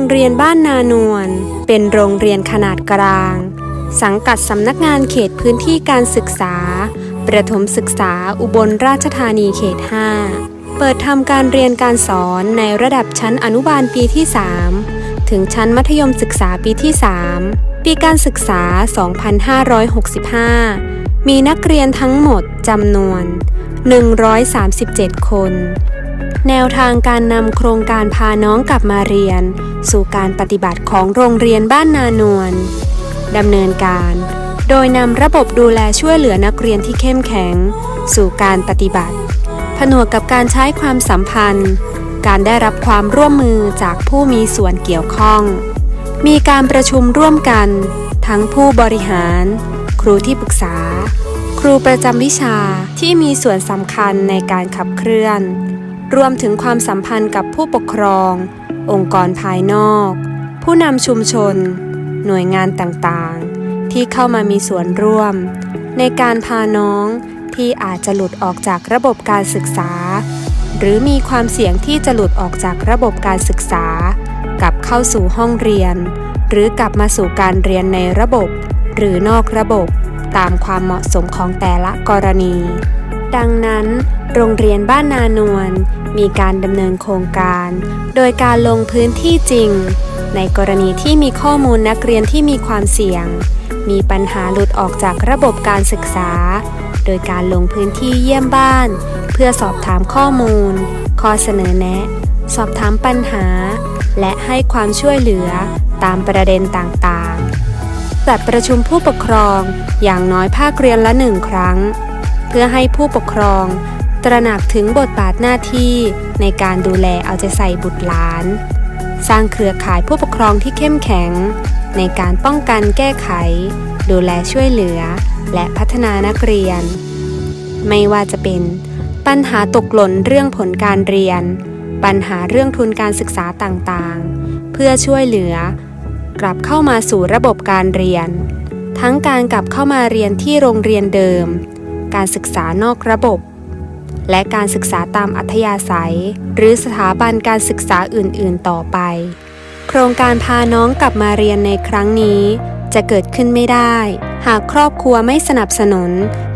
งเรียนบ้านนานวลเป็นโรงเรียนขนาดกลาง สังกัดสำนักงานเขตพื้นที่การศึกษา ประถมศึกษาอุบลราชธานีเขต 5 เปิดทำการเรียนการสอนในระดับชั้นอนุบาลปีที่ 3 ถึงชั้นมัธยมศึกษาปีที่ 3 ปีการศึกษา 2565 มีนักเรียนทั้งหมดจำนวน 137 คน แนวทางการนำโครงการพาน้องกลับมาเรียน สู่การปฏิบัติของโรงเรียนบ้านนานวลดำเนินการ โดยนำระบบดูแลช่วยเหลือนักเรียนที่เข้มแข็ง สู่การปฏิบัติ ผนวกกับการใช้ความสัมพันธ์ การได้รับความร่วมมือจากผู้มีส่วนเกี่ยวข้อง มีการประชุมร่วมกัน ทั้งผู้บริหาร ครูที่ปรึกษา ครูประจำวิชาที่มีส่วนสำคัญในการขับเคลื่อน รวมถึงความสัมพันธ์กับผู้ปกครอง องค์กรภายนอก ผู้นำชุมชน หน่วยงานต่างๆ ที่เข้ามามีส่วนร่วม ในการพาน้องที่อาจจะหลุดออกจากระบบการศึกษา หรือมีความเสี่ยงที่จะหลุดออกจากระบบการศึกษา กลับเข้าสู่ห้องเรียน หรือกลับมาสู่การเรียนในระบบ หรือนอกระบบ ตามความเหมาะสมของแต่ละกรณี ดังนั้น โรงเรียนบ้านนานวลมีการดำเนินโครงการ โดยการลงพื้นที่จริง ในกรณีที่มีข้อมูลนักเรียนที่มีความเสี่ยง มีปัญหาหลุดออกจากระบบการศึกษา โดยการลงพื้นที่เยี่ยมบ้าน เพื่อสอบถามข้อมูล ข้อเสนอแนะ สอบถามปัญหา และให้ความช่วยเหลือตามประเด็นต่างๆ จัดประชุมผู้ปกครองอย่างน้อยภาคเรียนละหนึ่งครั้ง เพื่อให้ผู้ปกครอง ตระหนักถึงบทบาทหน้าที่ในการดูแลเอาใจใส่บุตรหลาน สร้างเครือข่ายผู้ปกครองที่เข้มแข็ง ในการป้องกันแก้ไข ดูแลช่วยเหลือ และพัฒนานักเรียน ไม่ว่าจะเป็น ปัญหาตกหล่นเรื่องผลการเรียน ปัญหาเรื่องทุนการศึกษาต่างๆ เพื่อช่วยเหลือ กลับเข้ามาสู่ระบบการเรียน ทั้งการกลับเข้ามาเรียนที่โรงเรียนเดิม การศึกษานอกระบบ และการศึกษาตามอัธยาศัย หรือสถาบันการศึกษาอื่นๆต่อไป โครงการพาน้องกลับมาเรียนในครั้งนี้ จะเกิดขึ้นไม่ได้ หากครอบครัวไม่สนับสนุน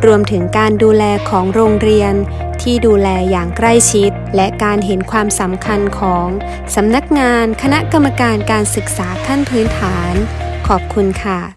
รวมถึงการดูแลของโรงเรียน ที่ดูแลอย่างใกล้ชิด และการเห็นความสำคัญของสำนักงานคณะกรรมการการศึกษาขั้นพื้นฐาน ขอบคุณค่ะ